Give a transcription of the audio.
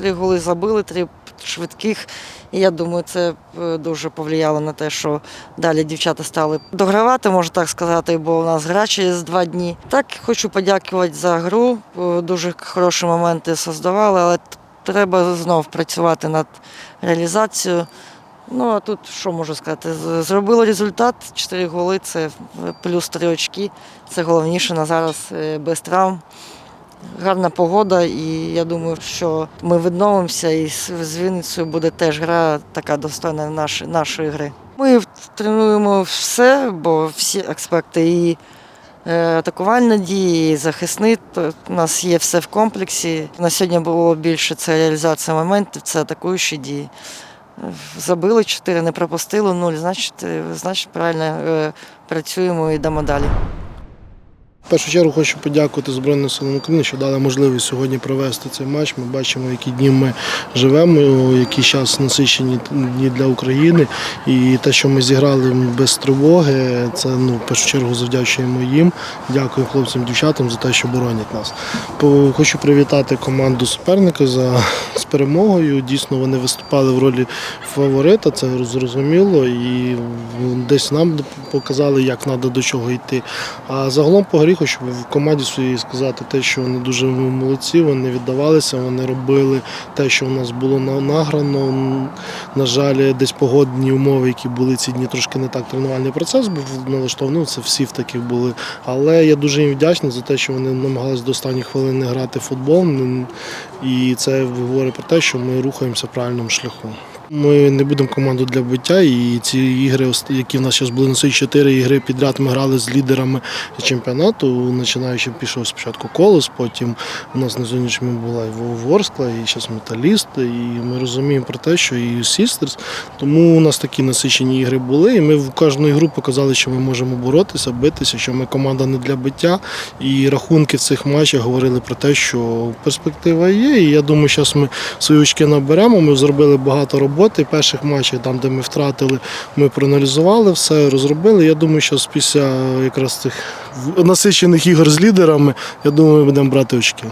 Три голи забили, три швидких. І я думаю, це е, дуже повлияло на те, що далі дівчата стали догравати, можна так сказати, бо у нас гра через два дні. Так хочу подякувати за гру. Е, Дуже хороші моменти создавали, але треба знов працювати над реалізацією. Ну а тут що можу сказати? Зробили результат, 4 голи, це е, плюс 3 очки. Це головніше на зараз без травм. Гарна погода, і я думаю, що ми відновимося, і з Вінницею буде теж гра така достойна нашої, нашої гри. Ми тренуємо все, бо всі аспекти і е, атакувальні дії, і захисні. У нас є все в комплексі. На сьогодні було більше це реалізація моментів, це атакуючі дії. Забили 4, не пропустили 0, значить, е, значить правильно е, працюємо і йдемо далі. В першу чергу хочу подякувати Збройним силам України, що дали можливість сьогодні провести цей матч. Ми бачимо, які дні ми живемо, які час насичені дні для України. І те, що ми зіграли без тривоги, це ну, в першу чергу завдячуємо їм. Дякую хлопцям, дівчатам за те, що боронять нас. Хочу привітати команду суперника за з перемогою. Дійсно, вони виступали в ролі фаворита, це зрозуміло. І десь нам показали, як треба до чого йти. А загалом по грі хочу в команді своїй сказати те, що вони дуже молодці, вони віддавалися, вони робили те, що у нас було награно. На жаль, десь погодні умови, які були ці дні, трошки не так тренувальний процес був налаштований. Це всі в таких були. Але я дуже їм вдячний за те, що вони намагалися до останніх хвилин грати в футбол. І це говорить про те, що ми рухаємося в правильному шляху. Ми не будемо команду для биття, і ці ігри, які в нас зараз були на 4 ігри підряд, ми грали з лідерами чемпіонату. Починаючи пішов спочатку колос, потім у нас на сьогоднішньому була і Ворскла, і зараз металіст. І ми розуміємо про те, що і Сістерс. Тому у нас такі насичені ігри були. І ми в кожну ігру показали, що ми можемо боротися, битися, що ми команда не для биття. І рахунки в цих матчах говорили про те, що перспектива є. І я думаю, зараз ми свої очки наберемо. Ми зробили багато роботи. В перших матчах, там, де ми втратили, ми проаналізували все, розробили. Я думаю, що після якраз цих насичених ігор з лідерами, я думаю, ми будемо брати очки.